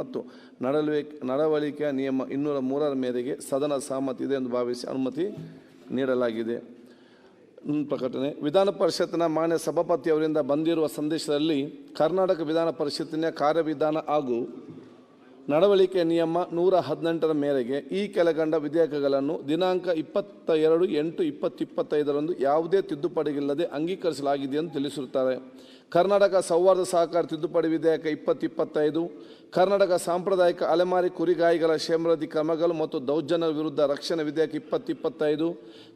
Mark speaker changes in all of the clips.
Speaker 1: ಮತ್ತು ನಡವಳಿಕೆ ನಡವಳಿಕೆಯ ನಿಯಮ ಇನ್ನೂರ ಮೂರರ ಮೇರೆಗೆ ಸದನ ಸಹಮತಿ ಇದೆ ಎಂದು ಭಾವಿಸಿ ಅನುಮತಿ ನೀಡಲಾಗಿದೆ. ಪ್ರಕಟಣೆ, ವಿಧಾನ ಪರಿಷತ್ತಿನ ಮಾನ್ಯ ಸಭಾಪತಿಯವರಿಂದ ಬಂದಿರುವ ಸಂದೇಶದಲ್ಲಿ ಕರ್ನಾಟಕ ವಿಧಾನ ಪರಿಷತ್ತಿನ ಕಾರ್ಯವಿಧಾನ ಹಾಗೂ ನಡವಳಿಕೆ ನಿಯಮ ನೂರ ಹದಿನೆಂಟರ ಮೇರೆಗೆ ಈ ಕೆಳಗಂಡ ವಿಧೇಯಕಗಳನ್ನು ದಿನಾಂಕ ಇಪ್ಪತ್ತ ಎರಡು ಎಂಟು ಇಪ್ಪತ್ತು ಇಪ್ಪತ್ತೈದರಂದು ಯಾವುದೇ ತಿದ್ದುಪಡಿಗಿಲ್ಲದೆ ಅಂಗೀಕರಿಸಲಾಗಿದೆ ಎಂದು ತಿಳಿಸಿರುತ್ತಾರೆ. ಕರ್ನಾಟಕ ಸೌಹಾರ್ದ ಸಹಕಾರ ತಿದ್ದುಪಡಿ ವಿಧೇಯಕ ಇಪ್ಪತ್ತು ಇಪ್ಪತ್ತೈದು ಕರ್ನಾಟಕ ಸಾಂಪ್ರದಾಯಿಕ ಅಲೆಮಾರಿ ಕುರಿಗಾಯಿಗಳ ಕ್ಷೇಮಾಭಿವೃದ್ಧಿ ಕ್ರಮಗಳು ಮತ್ತು ದೌರ್ಜನ್ಯ ವಿರುದ್ಧ ರಕ್ಷಣೆ ವಿಧೇಯಕ ಇಪ್ಪತ್ತು ಇಪ್ಪತ್ತೈದು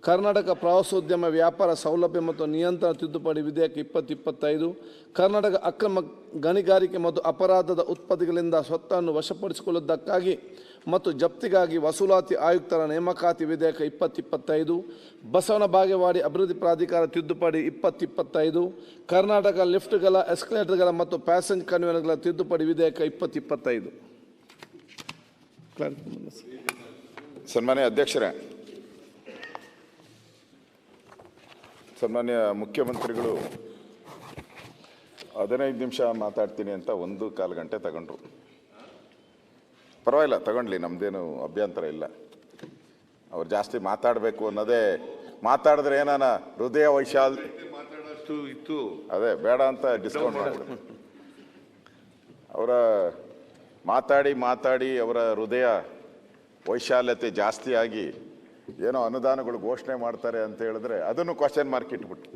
Speaker 1: ಕರ್ನಾಟಕ ಪ್ರವಾಸೋದ್ಯಮ ವ್ಯಾಪಾರ ಸೌಲಭ್ಯ ಮತ್ತು ನಿಯಂತ್ರಣ ತಿದ್ದುಪಡಿ ವಿಧೇಯಕ ಇಪ್ಪತ್ತು ಇಪ್ಪತ್ತೈದು ಕರ್ನಾಟಕ ಅಕ್ರಮ ಗಣಿಗಾರಿಕೆ ಮತ್ತು ಅಪರಾಧದ ಉತ್ಪತ್ತಿಗಳಿಂದ ಸ್ವತ್ತನ್ನು ವಶಪಡಿಸಿಕೊಳ್ಳುವುದಕ್ಕಾಗಿ ಮತ್ತು ಜಪ್ತಿಗಾಗಿ ವಸೂಲಾತಿ ಆಯುಕ್ತರ ನೇಮಕಾತಿ ವಿಧೇಯಕ ಇಪ್ಪತ್ತಿಪ್ಪತ್ತೈದು, ಬಸವನ ಬಾಗೇವಾಡಿ ಅಭಿವೃದ್ಧಿ ಪ್ರಾಧಿಕಾರ ತಿದ್ದುಪಡಿ ಇಪ್ಪತ್ತಿಪ್ಪತ್ತೈದು, ಕರ್ನಾಟಕ ಲಿಫ್ಟ್ಗಳ, ಎಸ್ಕಲೇಟರ್ಗಳ ಮತ್ತು ಪ್ಯಾಸೆಂಜ್ ಕನ್ವೇನರ್ಗಳ ತಿದ್ದುಪಡಿ ವಿಧೇಯಕ ಇಪ್ಪತ್ತಿಪ್ಪತ್ತೈದು
Speaker 2: ಸನ್ಮಾನ್ಯ ಅಧ್ಯಕ್ಷರೇ ಸನ್ಮಾನ್ಯ ಮುಖ್ಯಮಂತ್ರಿಗಳು ಹದಿನೈದು ನಿಮಿಷ ಮಾತಾಡ್ತೀನಿ ಅಂತ ಒಂದು ಕಾಲು ಗಂಟೆ ತಗೊಂಡ್ರು. ಪರವಾಗಿಲ್ಲ ತಗೊಂಡ್ಲಿ ನಮ್ಮದೇನು ಅಭ್ಯಂತರ ಇಲ್ಲ. ಅವ್ರು ಜಾಸ್ತಿ ಮಾತಾಡಬೇಕು ಅನ್ನೋದೇ ಮಾತಾಡಿದ್ರೆ ಏನಾನ ಹೃದಯ ವೈಶಾಲ್
Speaker 3: ಮಾತಾಡೋಷ್ಟು ಇತ್ತು.
Speaker 2: ಅದೇ ಬೇಡ ಅಂತ ಡಿಸ್ಕೌಂಟ್ ಮಾಡಿ ಅವರ ಮಾತಾಡಿ ಮಾತಾಡಿ ಅವರ ಹೃದಯ ವೈಶಾಲ್ಯತೆ ಜಾಸ್ತಿ ಆಗಿ ಏನೋ ಅನುದಾನಗಳು ಘೋಷಣೆ ಮಾಡ್ತಾರೆ ಅಂತ ಹೇಳಿದ್ರೆ ಅದನ್ನು ಕ್ವಶನ್ ಮಾರ್ಕ್ ಇಟ್ಬಿಟ್ಟು.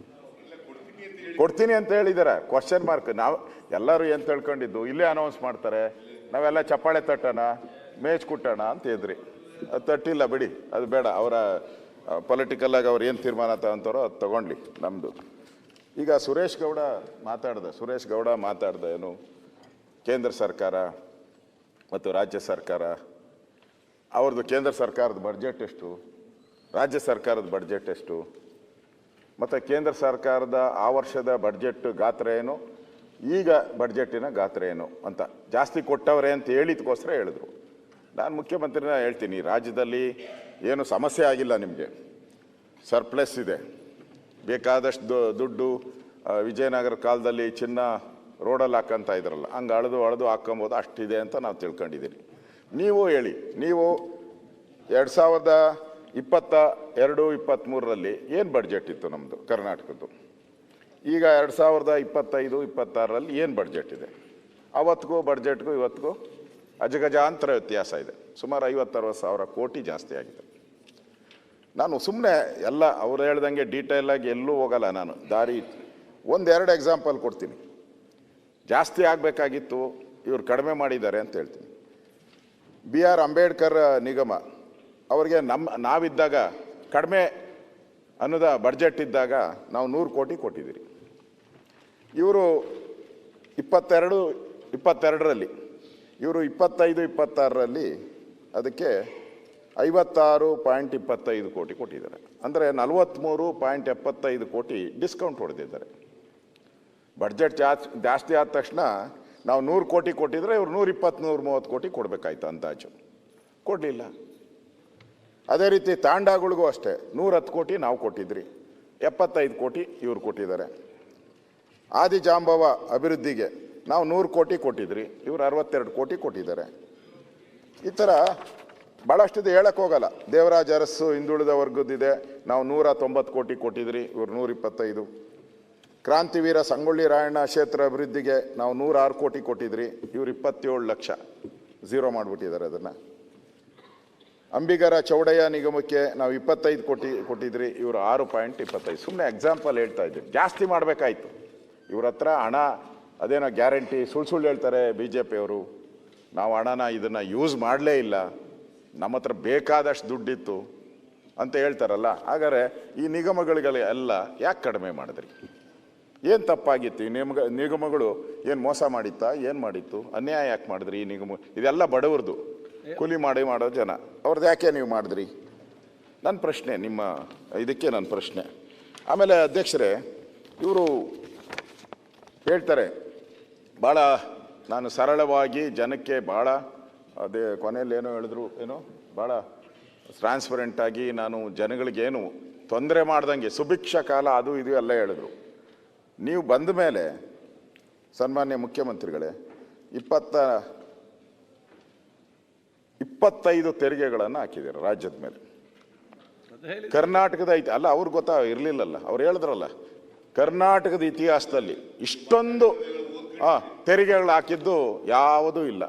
Speaker 2: ಕೊಡ್ತೀನಿ ಅಂತ ಹೇಳಿದಾರೆ ಕ್ವಶನ್ ಮಾರ್ಕ್ ನಾವು ಎಲ್ಲರೂ ಏನು ತಿಳ್ಕೊಂಡಿದ್ದು? ಇಲ್ಲೇ ಅನೌನ್ಸ್ ಮಾಡ್ತಾರೆ. ನಾವೆಲ್ಲ ಚಪ್ಪಾಳೆ ತಟ್ಟೋಣ, ಮೇಜ್ ಕುಟ್ಟೋಣ ಅಂತ ಇದ್ರಿ ಅದು ತಟ್ಟಿಲ್ಲ ಬಿಡಿ, ಅದು ಬೇಡ. ಅವರ ಪೊಲಿಟಿಕಲ್ ಆಗಿ ಅವ್ರು ಏನು ತೀರ್ಮಾನ ತಗೊಂತಾರೋ ಅದು ತಗೊಂಡ್ಲಿ ನಮ್ಮದು ಈಗ ಸುರೇಶ್ ಗೌಡ ಮಾತಾಡ್ದೆ, ಸುರೇಶ್ ಗೌಡ ಮಾತಾಡ್ದೆ ಏನು? ಕೇಂದ್ರ ಸರ್ಕಾರ ಮತ್ತು ರಾಜ್ಯ ಸರ್ಕಾರ, ಅವ್ರದ್ದು ಕೇಂದ್ರ ಸರ್ಕಾರದ ಬಡ್ಜೆಟ್ ಎಷ್ಟು? ರಾಜ್ಯ ಸರ್ಕಾರದ ಬಡ್ಜೆಟ್ ಎಷ್ಟು? ಮತ್ತು ಕೇಂದ್ರ ಸರ್ಕಾರದ ಆ ವರ್ಷದ ಬಡ್ಜೆಟ್ ಗಾತ್ರ ಏನು? ಈಗ ಬಡ್ಜೆಟ್ಟಿನ ಗಾತ್ರ ಏನು ಅಂತ ಜಾಸ್ತಿ ಕೊಟ್ಟವರೇ ಅಂತ ಹೇಳಿದ್ಕೋಸ್ಕರ ಹೇಳಿದ್ರು. ನಾನು ಮುಖ್ಯಮಂತ್ರಿನ ಹೇಳ್ತೀನಿ, ರಾಜ್ಯದಲ್ಲಿ ಏನು ಸಮಸ್ಯೆ ಆಗಿಲ್ಲ ನಿಮಗೆ. ಸರ್ಪ್ಲಸ್ ಇದೆ. ಬೇಕಾದಷ್ಟು ದುಡ್ಡು ವಿಜಯನಗರ ಕಾಲದಲ್ಲಿ ಚಿನ್ನ ರೋಡಲ್ಲಿ ಹಾಕಂತ ಇದ್ರಲ್ಲ, ಹಂಗೆ ಅಳೆದು ಅಳೆದು ಹಾಕ್ಕೊಬೋದು, ಅಷ್ಟಿದೆ ಅಂತ ನಾವು ತಿಳ್ಕೊಂಡಿದ್ದೀರಿ ನೀವು ಹೇಳಿ, ನೀವು ಎರಡು ಸಾವಿರದ ಇಪ್ಪತ್ತ ಎರಡು ಇಪ್ಪತ್ತ್ಮೂರರಲ್ಲಿ ಏನು ಬಡ್ಜೆಟ್ ಇತ್ತು ನಮ್ಮದು ಕರ್ನಾಟಕದ್ದು? ಈಗ ಎರಡು ಸಾವಿರದ ಇಪ್ಪತ್ತೈದು, ಇಪ್ಪತ್ತಾರರಲ್ಲಿ ಏನು ಬಡ್ಜೆಟ್ ಇದೆ? ಅವತ್ತಿಗೂ ಬಡ್ಜೆಟ್ಗೂ ಇವತ್ತಿಗೂ ಅಜಗಜಾಂತರ ವ್ಯತ್ಯಾಸ ಇದೆ. ಸುಮಾರು ಐವತ್ತರವತ್ತು ಸಾವಿರ ಕೋಟಿ ಜಾಸ್ತಿ ಆಗಿದೆ. ನಾನು ಸುಮ್ಮನೆ ಎಲ್ಲ, ಅವ್ರು ಹೇಳ್ದಂಗೆ ಡೀಟೇಲಾಗಿ ಎಲ್ಲೂ ಹೋಗಲ್ಲ ನಾನು, ದಾರಿ ಒಂದೆರಡು ಎಕ್ಸಾಂಪಲ್ ಕೊಡ್ತೀನಿ. ಜಾಸ್ತಿ ಆಗಬೇಕಾಗಿತ್ತು, ಇವರು ಕಡಿಮೆ ಮಾಡಿದ್ದಾರೆ ಅಂತ ಹೇಳ್ತೀನಿ. ಬಿ ಆರ್ ಅಂಬೇಡ್ಕರ್ ನಿಗಮ, ಅವರಿಗೆ ನಮ್ಮ, ನಾವಿದ್ದಾಗ ಕಡಿಮೆ ಅನ್ನೋದ ಬಡ್ಜೆಟ್ ಇದ್ದಾಗ ನಾವು ನೂರು ಕೋಟಿ ಕೊಟ್ಟಿದ್ದೀರಿ. ಇವರು ಇಪ್ಪತ್ತೆರಡು, ಇಪ್ಪತ್ತೆರಡರಲ್ಲಿ, ಇವರು ಇಪ್ಪತ್ತೈದು, ಇಪ್ಪತ್ತಾರರಲ್ಲಿ ಅದಕ್ಕೆ ಐವತ್ತಾರು ಪಾಯಿಂಟ್ ಇಪ್ಪತ್ತೈದು ಕೋಟಿ ಕೊಟ್ಟಿದ್ದಾರೆ. ಅಂದರೆ ನಲವತ್ತ್ಮೂರು ಪಾಯಿಂಟ್ ಎಪ್ಪತ್ತೈದು ಕೋಟಿ ಡಿಸ್ಕೌಂಟ್ ಹೊಡೆದಿದ್ದಾರೆ. ಬಡ್ಜೆಟ್ ಜಾಸ್ತಿ ಜಾಸ್ತಿ ಆದ ತಕ್ಷಣ ನಾವು ನೂರು ಕೋಟಿ ಕೊಟ್ಟಿದ್ರೆ ಇವ್ರು ನೂರ ಇಪ್ಪತ್ತು ನೂರ ಮೂವತ್ತು ಕೋಟಿ ಕೊಡಬೇಕಾಯ್ತು ಅಂದಾಜು. ಕೊಡಲಿಲ್ಲ. ಅದೇ ರೀತಿ ತಾಂಡಾಗಳಿಗೂ ಅಷ್ಟೇ ನೂರ ಹತ್ತು ಕೋಟಿ ನಾವು ಕೊಟ್ಟಿದ್ರಿ, ಎಪ್ಪತ್ತೈದು ಕೋಟಿ ಇವ್ರು ಕೊಟ್ಟಿದ್ದಾರೆ. ಆದಿಜಾಂಬವ ಅಭಿವೃದ್ಧಿಗೆ ನಾವು ನೂರು ಕೋಟಿ ಕೊಟ್ಟಿದ್ರಿ, ಇವರು ಅರವತ್ತೆರಡು ಕೋಟಿ ಕೊಟ್ಟಿದ್ದಾರೆ. ಈ ಥರ ಭಾಳಷ್ಟಿದೆ ಹೇಳಕ್ಕೆ ಹೋಗಲ್ಲ. ದೇವರಾಜ ಅರಸು ಹಿಂದುಳಿದ ವರ್ಗದ್ದಿದೆ, ನಾವು ನೂರ ತೊಂಬತ್ತು ಕೋಟಿ ಕೊಟ್ಟಿದ್ರಿ, ಇವ್ರು ನೂರ ಇಪ್ಪತ್ತೈದು ಕ್ರಾಂತಿವೀರ ಸಂಗೊಳ್ಳಿ ರಾಯಣ್ಣ ಕ್ಷೇತ್ರ ಅಭಿವೃದ್ಧಿಗೆ ನಾವು ನೂರಾರು ಕೋಟಿ ಕೊಟ್ಟಿದ್ರಿ. ಇವ್ರು ಇಪ್ಪತ್ತೇಳು ಲಕ್ಷ ಝೀರೋ ಮಾಡಿಬಿಟ್ಟಿದ್ದಾರೆ ಅದನ್ನು. ಅಂಬಿಗರ ಚೌಡಯ್ಯ ನಿಗಮಕ್ಕೆ ನಾವು ಇಪ್ಪತ್ತೈದು ಕೋಟಿ ಕೊಟ್ಟಿದ್ರಿ. ಇವರು ಆರು ಪಾಯಿಂಟ್ ಇಪ್ಪತ್ತೈದು. ಸುಮ್ಮನೆ ಎಕ್ಸಾಂಪಲ್ ಹೇಳ್ತಾ ಇದ್ದೀವಿ ಜಾಸ್ತಿ ಮಾಡಬೇಕಾಯ್ತು. ಇವ್ರ ಹತ್ರ ಹಣ, ಅದೇನೋ ಗ್ಯಾರಂಟಿ ಸುಳ್ಳು ಸುಳ್ಳು ಹೇಳ್ತಾರೆ ಬಿ ಜೆ ಪಿಯವರು ನಾವು ಹಣನ ಇದನ್ನು ಯೂಸ್ ಮಾಡಲೇ ಇಲ್ಲ. ನಮ್ಮ ಹತ್ರ ಬೇಕಾದಷ್ಟು ದುಡ್ಡಿತ್ತು ಅಂತ ಹೇಳ್ತಾರಲ್ಲ. ಹಾಗಾದರೆ ಈ ನಿಗಮಗಳಿಗೆಲ್ಲ ಎಲ್ಲ ಯಾಕೆ ಕಡಿಮೆ ಮಾಡಿದ್ರಿ? ಏನು ತಪ್ಪಾಗಿತ್ತು? ಈ ನಿಮ್ಗ ನಿಗಮಗಳು ಏನು ಮೋಸ ಮಾಡಿತ್ತಾ? ಏನು ಮಾಡಿತ್ತು? ಅನ್ಯಾಯ ಯಾಕೆ ಮಾಡಿದ್ರಿ ಈ ನಿಗಮ? ಇದೆಲ್ಲ ಬಡವ್ರದ್ದು ಕೂಲಿ ಮಾಡಿ ಮಾಡೋ ಜನ. ಅವ್ರದ್ದು ಯಾಕೆ ನೀವು ಮಾಡಿದ್ರಿ? ನನ್ನ ಪ್ರಶ್ನೆ ನಿಮ್ಮ ಇದಕ್ಕೆ ನನ್ನ ಪ್ರಶ್ನೆ. ಆಮೇಲೆ ಅಧ್ಯಕ್ಷರೇ ಇವರು ಹೇಳ್ತಾರೆ ಭಾಳ ನಾನು ಸರಳವಾಗಿ ಜನಕ್ಕೆ ಭಾಳ ಅದೇ ಕೊನೆಯಲ್ಲಿ ಏನೋ ಹೇಳಿದ್ರು ಏನೋ ಭಾಳ ಟ್ರಾನ್ಸ್ಪರೆಂಟಾಗಿ ನಾನು ಜನಗಳಿಗೇನು ತೊಂದರೆ ಮಾಡ್ದಂಗೆ ಸುಭಿಕ್ಷ ಕಾಲ ಅದು ಇದು ಎಲ್ಲ ಹೇಳಿದ್ರು. ನೀವು ಬಂದ ಮೇಲೆ ಸನ್ಮಾನ್ಯ ಮುಖ್ಯಮಂತ್ರಿಗಳೇ ಇಪ್ಪತ್ತ ಇಪ್ಪತ್ತೈದು ತೆರಿಗೆಗಳನ್ನು ಹಾಕಿದ್ದಾರೆ ರಾಜ್ಯದ ಮೇಲೆ. ಕರ್ನಾಟಕದ ಐತಿ ಅಲ್ಲ ಅವ್ರಿಗೆ ಗೊತ್ತಾ ಇರಲಿಲ್ಲಲ್ಲ ಅವ್ರು ಹೇಳಿದ್ರಲ್ಲ ಕರ್ನಾಟಕದ ಇತಿಹಾಸದಲ್ಲಿ ಇಷ್ಟೊಂದು ಆ, ತೆರಿಗೆಗಳು ಹಾಕಿದ್ದು ಯಾವುದೂ ಇಲ್ಲ.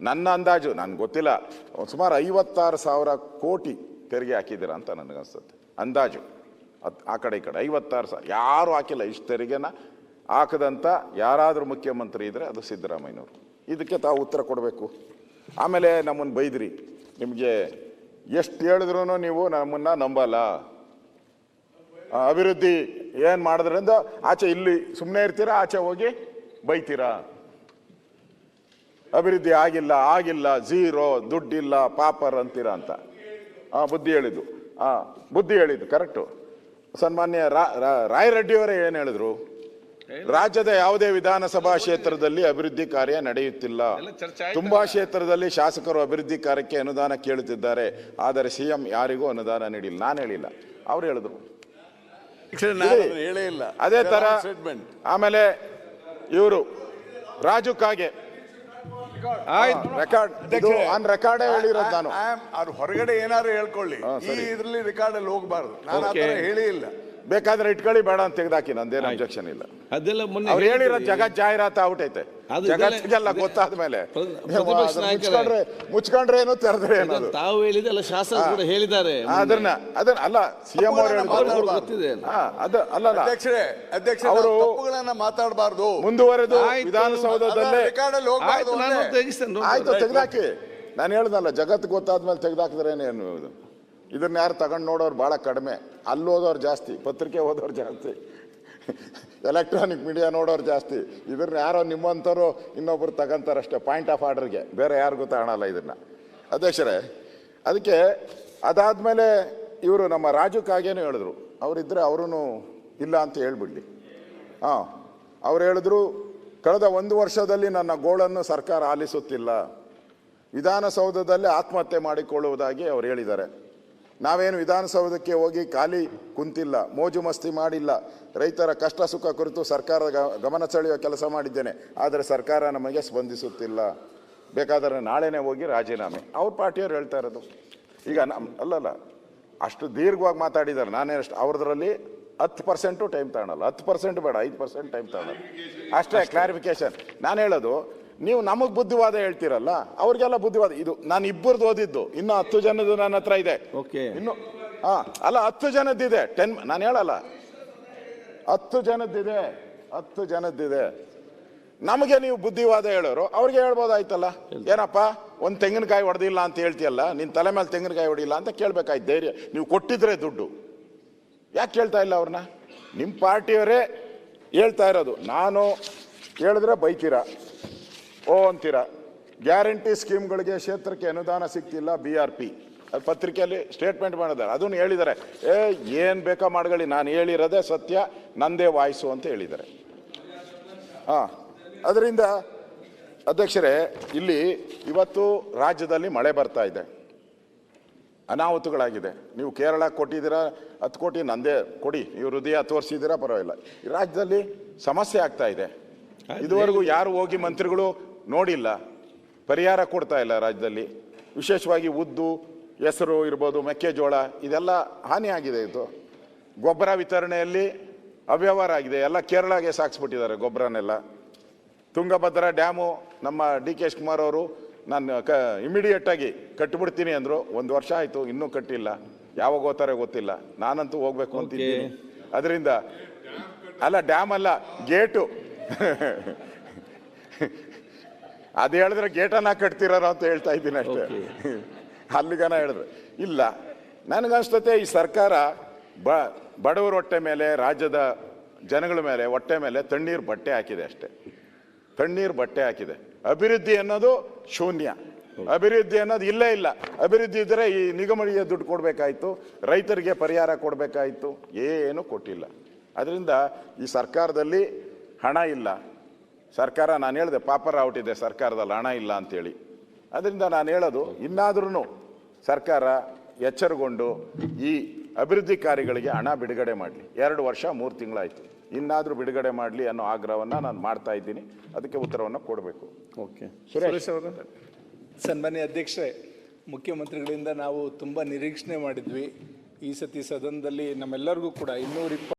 Speaker 2: ನನ್ನ ಅಂದಾಜು ನನ್ಗೆ ಗೊತ್ತಿಲ್ಲ ಸುಮಾರು ಐವತ್ತಾರು ಸಾವಿರ ಕೋಟಿ ತೆರಿಗೆ ಹಾಕಿದ್ದೀರ ಅಂತ ನನಗನ್ಸುತ್ತೆ ಅಂದಾಜು. ಆ ಕಡೆ ಈ ಕಡೆ, ಐವತ್ತಾರು ಸಾವಿರ. ಯಾರು ಹಾಕಿಲ್ಲ, ಇಷ್ಟು ತೆರಿಗೆನ ಹಾಕದಂಥ ಯಾರಾದರೂ ಮುಖ್ಯಮಂತ್ರಿ ಇದ್ದರೆ ಅದು ಸಿದ್ದರಾಮಯ್ಯನವರು. ಇದಕ್ಕೆ ತಾವು ಉತ್ತರ ಕೊಡಬೇಕು. ಆಮೇಲೆ ನಮ್ಮನ್ನು ಬೈದ್ರಿ, ನಿಮಗೆ ಎಷ್ಟು ಹೇಳಿದ್ರೂ ನೀವು ನಮ್ಮನ್ನು ನಂಬಲ್ಲ. ಅಭಿವೃದ್ಧಿ ಏನು ಮಾಡಿದ್ರಿಂದ ಆಚೆ ಇಲ್ಲಿ ಸುಮ್ಮನೆ ಇರ್ತೀರಾ, ಆಚೆ ಹೋಗಿ ಬೈತೀರಾ? ಅಭಿವೃದ್ಧಿ ಆಗಿಲ್ಲ ಆಗಿಲ್ಲ, ಝೀರೋ, ದುಡ್ಡಿಲ್ಲ, ಪಾಪರ್ ಅಂತೀರಾ ಅಂತ. ಹಾಂ ಬುದ್ಧಿ ಹೇಳಿದ್ದು. ಹಾಂ ಬುದ್ಧಿ ಹೇಳಿದ್ದು, ಕರೆಕ್ಟು. ಸನ್ಮಾನ್ಯ ರಾಯರೆಡ್ಡಿಯವರೇ ಏನು ಹೇಳಿದ್ರು? ರಾಜ್ಯದ ಯಾವುದೇ ವಿಧಾನಸಭಾ ಕ್ಷೇತ್ರದಲ್ಲಿ ಅಭಿವೃದ್ಧಿ ಕಾರ್ಯ ನಡೆಯುತ್ತಿಲ್ಲ. ತುಂಬಾ ಕ್ಷೇತ್ರದಲ್ಲಿ ಶಾಸಕರು ಅಭಿವೃದ್ಧಿ ಕಾರ್ಯಕ್ಕೆ ಅನುದಾನ ಕೇಳುತ್ತಿದ್ದಾರೆ. ಆದರೆ ಸಿಎಂ ಯಾರಿಗೂ ಅನುದಾನ ನೀಡಿಲ್ಲ. ನಾನು ಹೇಳಿಲ್ಲ. ಅವ್ರು ಹೇಳಿದ್ರು.
Speaker 3: ನಾನು ಅದನ್ನ ಹೇಳೇ ಇಲ್ಲ.
Speaker 2: ಅದೇ ತರ ಆಮೇಲೆ ಇವರು ರಾಜು ಕಾಗೆ
Speaker 1: ಆಯ್ತು
Speaker 2: ರೆಕಾರ್ಡ್ ಆನ್ ರೆಕಾರ್ಡೇ ಹೇಳಿರೋದು ನಾನು.
Speaker 3: ಅವ್ರು ಹೊರಗಡೆ ಏನಾದ್ರು ಹೇಳ್ಕೊಳ್ಳಿ. ಈ
Speaker 2: ಇದರಲ್ಲಿ
Speaker 3: ಇದ್ರಲ್ಲಿ ರೆಕಾರ್ಡ್ ಅಲ್ಲಿ ಹೋಗ್ಬಾರ್ದು. ನಾನು ಆ. ಥರ ಹೇಳೇ ಇಲ್ಲ.
Speaker 2: ಬೇಕಾದ್ರೆ ಇಟ್ಕೊಳ್ಳಿ ಬೇಡ ಅಂತ ತೆಗೆದಾಕಿ ನಂದೇನು ಅಬ್ಜೆಕ್ಷನ್ ಇಲ್ಲ.
Speaker 1: ಅದೆಲ್ಲ ಮೊನ್ನೆ
Speaker 2: ಅವ್ರು ಹೇಳಿರೋ
Speaker 1: ಜಗ
Speaker 2: ಜಗತ್ ಜಾಹೀರಾತು ಔಟ್
Speaker 1: ಅದು
Speaker 2: ಜಗತ್ತಿಗೆಲ್ಲ ಗೊತ್ತಾದ ಮೇಲೆ
Speaker 1: ಪ್ರತಿ- ಪ್ರತಿಪಕ್ಷ ನಾಯಕರೇ.
Speaker 2: ಮುಚ್ಕೊಂಡ್ರೆ ಮುಚ್ಕೊಂಡ್ರೆ ಏನು ತೆರೆದ್ರೆ
Speaker 1: ಏನು
Speaker 2: ಏನದು?
Speaker 1: ತಾವು ಹೇಳಿದೆ ಅಲ್ಲ ಶಾಸಕರು ಕೂಡ ಹೇಳಿದ್ದಾರೆ.
Speaker 2: ಅದನ್ನ ಅದನ್ನ ಅಲ್ಲ ಸಿಎಂ ಅವ್ರು ಹೇಳಿದ್ರು.
Speaker 1: ಅವ್ರಿಗೂ
Speaker 3: ಮಾತಾಡ್ಬಾರ್ದು.
Speaker 1: ಗೊತ್ತಿದೆ
Speaker 2: ಹಾ, ಅದು ಅಲ್ಲಲ್ಲ
Speaker 3: ಅಧ್ಯಕ್ಷರೇ ಅಧ್ಯಕ್ಷರೇ
Speaker 2: ಅವರು-
Speaker 3: ತಪ್ಪುಗಳನ್ನ ಮಾತಾಡಬಾರ್ದು.
Speaker 2: ಮುಂದುವರೆದು
Speaker 1: ಆಯ್ತು.
Speaker 2: ವಿಧಾನಸೌಧದಲ್ಲೇ
Speaker 3: ರೆಕಾರ್ಡ್ ಅಲ್ಲಿ
Speaker 1: ಆಯ್ತು
Speaker 3: ಹೋಗ್ಬಾರ್ದು
Speaker 1: ನಾನು
Speaker 3: ಅಂದೆ.
Speaker 1: ತೆಗಿಸ್ತೇನೆ.
Speaker 2: ಆಯ್ತು ತೆಗ್ದಾಕಿ ನಾನು ಹೇಳ್ದಲ್ಲ ಜಗತ್ ಗೊತ್ತಾದ್ಮೇಲೆ ತೆಗ್ದಾಕಿದ್ರೆ ಏನು ಇದು? ಇದನ್ನ ಯಾರು ತಗೊಂಡು ನೋಡೋರು ಭಾಳ ಕಡಿಮೆ. ಅಲ್ಲಿ ಓದೋರು ಜಾಸ್ತಿ, ಪತ್ರಿಕೆ ಓದೋರು ಜಾಸ್ತಿ. ಎಲೆಕ್ಟ್ರಾನಿಕ್ ಮೀಡಿಯಾ ನೋಡೋರು ಜಾಸ್ತಿ. ಇದನ್ನ ಯಾರೋ ನಿಮ್ಮಂಥವ್ರು ಇನ್ನೊಬ್ರು ತಗೊಂತಾರಷ್ಟೇ ಪಾಯಿಂಟ್ ಆಫ್ ಆರ್ಡರ್ಗೆ ಬೇರೆ ಯಾರಿಗೂ ತಗೊಳಲ್ಲ ಇದನ್ನು. ಅಧ್ಯಕ್ಷರೇ, ಅದಕ್ಕೆ ಅದಾದಮೇಲೆ ಇವರು ನಮ್ಮ ರಾಜು ಹೇಳಿದ್ರು. ಅವರಿದ್ದರೆ ಅವರೂ ಇಲ್ಲ ಅಂತ ಹೇಳ್ಬಿಡ್ಲಿ. ಹಾಂ, ಅವ್ರು ಹೇಳಿದ್ರು, ಕಳೆದ ಒಂದು ವರ್ಷದಲ್ಲಿ ನನ್ನ ಗೋಳನ್ನು ಸರ್ಕಾರ ಆಲಿಸುತ್ತಿಲ್ಲ. ವಿಧಾನಸೌಧದಲ್ಲೇ ಆತ್ಮಹತ್ಯೆ ಮಾಡಿಕೊಳ್ಳುವುದಾಗಿ ಅವ್ರು ಹೇಳಿದ್ದಾರೆ. ನಾವೇನು ವಿಧಾನಸೌಧಕ್ಕೆ ಹೋಗಿ ಖಾಲಿ ಕುಂತಿಲ್ಲ ಮೋಜು ಮಸ್ತಿ ಮಾಡಿಲ್ಲ ರೈತರ ಕಷ್ಟ ಸುಖ ಕುರಿತು ಸರ್ಕಾರದ ಗಮನ ಸೆಳೆಯುವ ಕೆಲಸ ಮಾಡಿದ್ದೇನೆ ಆದರೆ ಸರ್ಕಾರ ನಮಗೆ ಸ್ಪಂದಿಸುತ್ತಿಲ್ಲ. ಬೇಕಾದರೆ ನಾಳೆನೇ ಹೋಗಿ ರಾಜೀನಾಮೆ. ಅವ್ರ ಪಾರ್ಟಿಯವ್ರು ಹೇಳ್ತಾ ಇರೋದು. ಈಗ ನಮ್ಮ ಅಲ್ಲಲ್ಲ ಅಷ್ಟು ದೀರ್ಘವಾಗಿ ಮಾತಾಡಿದ್ದಾರೆ. ನಾನೇ ಅಷ್ಟು ಅವ್ರದ್ರಲ್ಲಿ ಹತ್ತು ಪರ್ಸೆಂಟು ಟೈಮ್ ತಗೊಳಲ್ಲ ಹತ್ತು ಪರ್ಸೆಂಟ್ ಬೇಡ ಐದು ಪರ್ಸೆಂಟ್ ಟೈಮ್ ತಗೊಳ್ಳಲ್ಲ ಅಷ್ಟೇ ಕ್ಲಾರಿಫಿಕೇಶನ್ ನಾನು ಹೇಳೋದು ನೀವು ನಮಗೆ ಬುದ್ಧಿವಾದ ಹೇಳ್ತೀರಲ್ಲ ಅವ್ರಿಗೆಲ್ಲ ಬುದ್ಧಿವಾದ. ಇದು ನಾನು ಇಬ್ಬರದ್ದು ಓದಿದ್ದು ಇನ್ನು ಹತ್ತು ಜನದ್ದು ನನ್ನ ಹತ್ರ ಇದೆ.
Speaker 1: ಓಕೆ.
Speaker 2: ಇನ್ನು ಹಾ ಅಲ್ಲ ಹತ್ತು ಜನದ್ದಿದೆ. ಟೆನ್ ನಾನು ಹೇಳಲ್ಲ. ಹತ್ತು ಜನದ್ದಿದೆ ಹತ್ತು ಜನದ್ದಿದೆ. ನಮಗೆ ನೀವು ಬುದ್ಧಿವಾದ ಹೇಳೋರು ಅವ್ರಿಗೆ ಹೇಳ್ಬೋದಾಯ್ತಲ್ಲ. ಏನಪ್ಪ ಒಂದು ತೆಂಗಿನಕಾಯಿ ಹೊಡೆದಿಲ್ಲ ಅಂತ ಹೇಳ್ತೀಯಲ್ಲ ನಿನ್ನ ತಲೆ ಮೇಲೆ ತೆಂಗಿನಕಾಯಿ ಹೊಡಿಲ್ಲ ಅಂತ ಕೇಳ್ಬೇಕಾಯ್ತು ಧೈರ್ಯ. ನೀವು ಕೊಟ್ಟಿದ್ರೆ ದುಡ್ಡು. ಯಾಕೆ ಕೇಳ್ತಾ ಇಲ್ಲ ಅವ್ರನ್ನ ನಿಮ್ಮ ಪಾರ್ಟಿಯವರೇ ಹೇಳ್ತಾ ಇರೋದು. ನಾನು ಹೇಳಿದ್ರೆ ಬೈತೀರಾ. ಓ ಅಂತೀರಾ? ಗ್ಯಾರಂಟಿ ಸ್ಕೀಮ್ಗಳಿಗೆ ಕ್ಷೇತ್ರಕ್ಕೆ ಅನುದಾನ ಸಿಗ್ತಿಲ್ಲ ಬಿ ಆರ್ ಪಿ. ಅದು ಪತ್ರಿಕೆಯಲ್ಲಿ ಸ್ಟೇಟ್ಮೆಂಟ್ ಮಾಡಿದ್ದಾರೆ. ಅದನ್ನು ಹೇಳಿದ್ದಾರೆ. ಏ ಏನು ಬೇಕಾ ಮಾಡ್ಕೊಳ್ಳಿ. ನಾನು ಹೇಳಿರೋದೇ ಸತ್ಯ ನಂದೇ ವಾಯಿಸು ಅಂತ ಹೇಳಿದ್ದಾರೆ. ಹಾಂ. ಅದರಿಂದ ಅಧ್ಯಕ್ಷರೇ ಇಲ್ಲಿ ಇವತ್ತು ರಾಜ್ಯದಲ್ಲಿ ಮಳೆ ಬರ್ತಾ ಇದೆ. ಅನಾಹುತಗಳಾಗಿದೆ. ನೀವು ಕೇರಳ ಕೊಟ್ಟಿದ್ದೀರಾ? ಹತ್ತು ಕೋಟಿ ನಂದೇ. ಕೊಡಿ. ನೀವು ಹೃದಯ ತೋರಿಸಿದ್ದೀರಾ ಪರವಾಗಿಲ್ಲ. ರಾಜ್ಯದಲ್ಲಿ ಸಮಸ್ಯೆ ಆಗ್ತಾ ಇದೆ. ಇದುವರೆಗೂ ಯಾರು ಹೋಗಿ ಮಂತ್ರಿಗಳು ನೋಡಿಲ್ಲ ಪರಿಹಾರ ಕೊಡ್ತಾ ಇಲ್ಲ ರಾಜ್ಯದಲ್ಲಿ. ವಿಶೇಷವಾಗಿ ಉದ್ದು ಹೆಸರು ಇರ್ಬೋದು ಮೆಕ್ಕೆಜೋಳ ಇದೆಲ್ಲ ಹಾನಿಯಾಗಿದೆ ಇದು. ಗೊಬ್ಬರ ವಿತರಣೆಯಲ್ಲಿ ಅವ್ಯವಹಾರ ಆಗಿದೆ. ಎಲ್ಲ ಕೇರಳಗೆ ಸಾಗಿಸ್ಬಿಟ್ಟಿದ್ದಾರೆ ಗೊಬ್ಬರನೆಲ್ಲ. ತುಂಗಭದ್ರಾ ಡ್ಯಾಮು ನಮ್ಮ ಡಿ ಕೆ ಶಿವಕುಮಾರ್ ಅವರು ನಾನು ಕ ಇಮಿಡಿಯೇಟಾಗಿ ಕಟ್ಟಿಬಿಡ್ತೀನಿ ಅಂದರು. ಒಂದು ವರ್ಷ ಆಯಿತು ಇನ್ನೂ ಕಟ್ಟಿಲ್ಲ. ಯಾವಾಗ ಹೋಗ್ತಾರೆ ಗೊತ್ತಿಲ್ಲ. ನಾನಂತೂ ಹೋಗ್ಬೇಕು ಅಂತಿದ್ದೀನಿ ಅದರಿಂದ ಅಲ್ಲ ಡ್ಯಾಮ್ ಅಲ್ಲ ಗೇಟು. ಅದು ಹೇಳಿದ್ರೆ ಗೇಟನ್ನ ಕಟ್ತಿರೋ ಅಂತ ಹೇಳ್ತಾ ಇದ್ದೀನಿ ಅಷ್ಟೇ. ಅಲ್ಲಿಗನ ಹೇಳಿದ್ರು. ಇಲ್ಲ ನನಗನ್ಸ್ತತೆ ಈ ಸರ್ಕಾರ ಬ ಬಡವರ ಹೊಟ್ಟೆ ಮೇಲೆ ರಾಜ್ಯದ ಜನಗಳ ಮೇಲೆ ಹೊಟ್ಟೆ ಮೇಲೆ ತಣ್ಣೀರು ಬಟ್ಟೆ ಹಾಕಿದೆ ಅಷ್ಟೇ. ತಣ್ಣೀರು ಬಟ್ಟೆ ಹಾಕಿದೆ. ಅಭಿವೃದ್ಧಿ ಅನ್ನೋದು ಶೂನ್ಯ. ಅಭಿವೃದ್ಧಿ ಅನ್ನೋದು ಇಲ್ಲೇ ಇಲ್ಲ. ಅಭಿವೃದ್ಧಿ ಇದ್ದರೆ ಈ ನಿಗಮಗಳಿಗೆ ದುಡ್ಡು ಕೊಡಬೇಕಾಯ್ತು ರೈತರಿಗೆ ಪರಿಹಾರ ಕೊಡಬೇಕಾಯಿತು ಏನು ಕೊಟ್ಟಿಲ್ಲ. ಅದರಿಂದ ಈ ಸರ್ಕಾರದಲ್ಲಿ ಹಣ ಇಲ್ಲ. ಸರ್ಕಾರ ನಾನು ಹೇಳಿದೆ ಪಾಪರ್ ಔಟ್ ಇದೆ ಸರ್ಕಾರದಲ್ಲಿ ಹಣ ಇಲ್ಲ ಅಂತೇಳಿ. ಅದರಿಂದ ನಾನು ಹೇಳೋದು ಇನ್ನಾದ್ರೂ ಸರ್ಕಾರ ಎಚ್ಚರಗೊಂಡು ಈ ಅಭಿವೃದ್ಧಿ ಕಾರ್ಯಗಳಿಗೆ ಹಣ ಬಿಡುಗಡೆ ಮಾಡಲಿ. ಎರಡು ವರ್ಷ ಮೂರು ತಿಂಗಳಾಯಿತು. ಇನ್ನಾದರೂ ಬಿಡುಗಡೆ ಮಾಡಲಿ ಅನ್ನೋ ಆಗ್ರಹವನ್ನು ನಾನು ಮಾಡ್ತಾ ಇದ್ದೀನಿ. ಅದಕ್ಕೆ ಉತ್ತರವನ್ನು ಕೊಡಬೇಕು.
Speaker 1: ಓಕೆ. ಸುರೇಶ್. ಅವರು.
Speaker 4: ಸನ್ಮಾನ್ಯ ಅಧ್ಯಕ್ಷರೇ ಮುಖ್ಯಮಂತ್ರಿಗಳಿಂದ ನಾವು ತುಂಬ ನಿರೀಕ್ಷಣೆ ಮಾಡಿದ್ವಿ. ಈ ಸತಿ ಸದನದಲ್ಲಿ ನಮ್ಮೆಲ್ಲರಿಗೂ ಕೂಡ ಇನ್ನೂರ